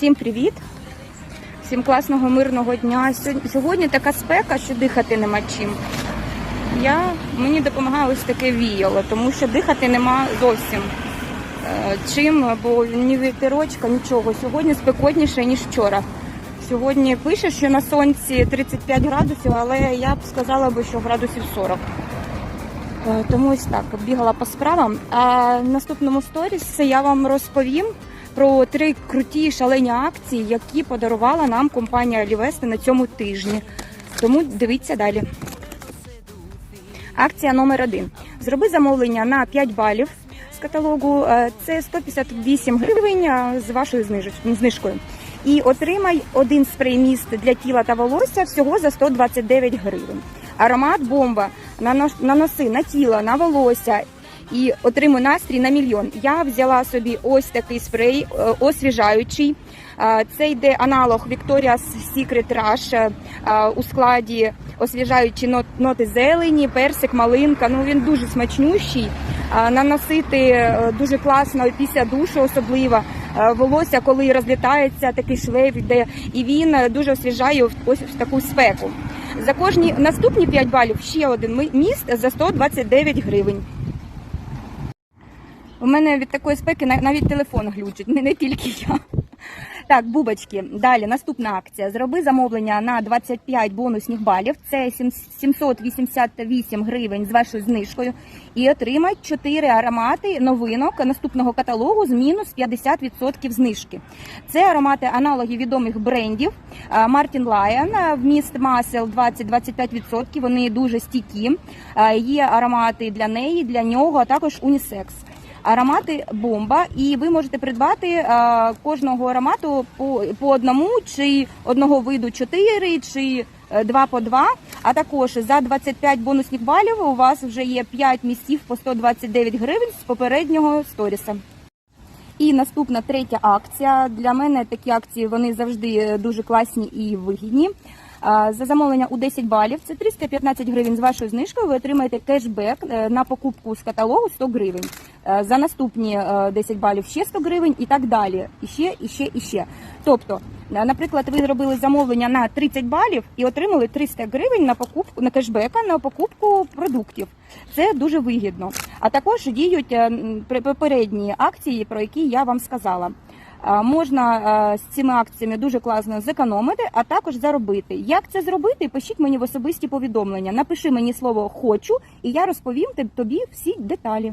Всім привіт! Всім класного мирного дня. Сьогодні, така спека, що дихати нема чим. Я, мені допомагає ось таке віяло, тому що дихати нема зовсім е, чим, бо ні вітерочка, нічого. Сьогодні спекотніше, ніж вчора. Сьогодні пише, що на сонці 35 градусів, але я б сказала що градусів 40. Е, Тому ось так бігала по справам. А в наступному сторіс я вам розповім про три круті шалені акції, які подарувала нам компанія Лівести на цьому тижні. Тому дивіться далі. Акція номер один. Зроби замовлення на 5 балів з каталогу. Е, Це 158 гривень з вашою знижкою. І отримай один спрей міст для тіла та волосся всього за 129 гривень. Аромат бомба Нано- наноси на тіло, на волосся і отримуй настрій на мільйон. Я взяла собі ось такий спрей е, освіжаючий. Е, Це йде аналог Victoria's Secret Rush е, у складі освіжаючі ноти зелені, персик, малинка. Ну він дуже смачнющий. Наносити дуже класно після душу, особливо волосся, коли розлітається, такий шлейф йде, і він дуже освіжає ось в таку спеку. За кожні наступні 5 балів ще один міст за 129 гривень. У мене від такої спеки навіть телефон глючить, не, тільки я. Так, бубочки. Далі наступна акція. Зроби замовлення на 25 бонусних балів. Це 788 гривень з вашою знижкою. І отримай 4 аромати новинок наступного каталогу з мінус 50% знижки. Це аромати аналогів відомих брендів. Мартін Лайон, вміст масел 20-25%. Вони дуже стійкі. Є аромати для неї, для нього, а також унісекс. Аромати бомба, і ви можете придбати е, кожного аромату по, по одному, чи одного виду 4, чи е, два по два. А також за 25 бонусних балів у вас вже є 5 місців по 129 гривень з попереднього сторіса. І наступна третя акція. Для мене такі акції вони завжди е, дуже класні і вигідні. За замовлення у 10 балів це 315 гривень з вашою знижкою. Ви отримаєте кешбек е, на покупку з каталогу 100 гривень. Е, За наступні е, 10 балів ще 100 гривень і так далі. І ще, і ще, і ще. Тобто, е, наприклад, ви зробили замовлення на 30 балів і отримали 300 гривень на покупку на кешбека на покупку продуктів. Це дуже вигідно. А також діють е, попередні акції, про які я вам сказала. Е, Можна е, з цими акціями дуже класно зекономити, а також заробити. Як це зробити? Пишіть мені в особисті повідомлення. Напиши мені слово хочу, і я розповім тобі всі деталі.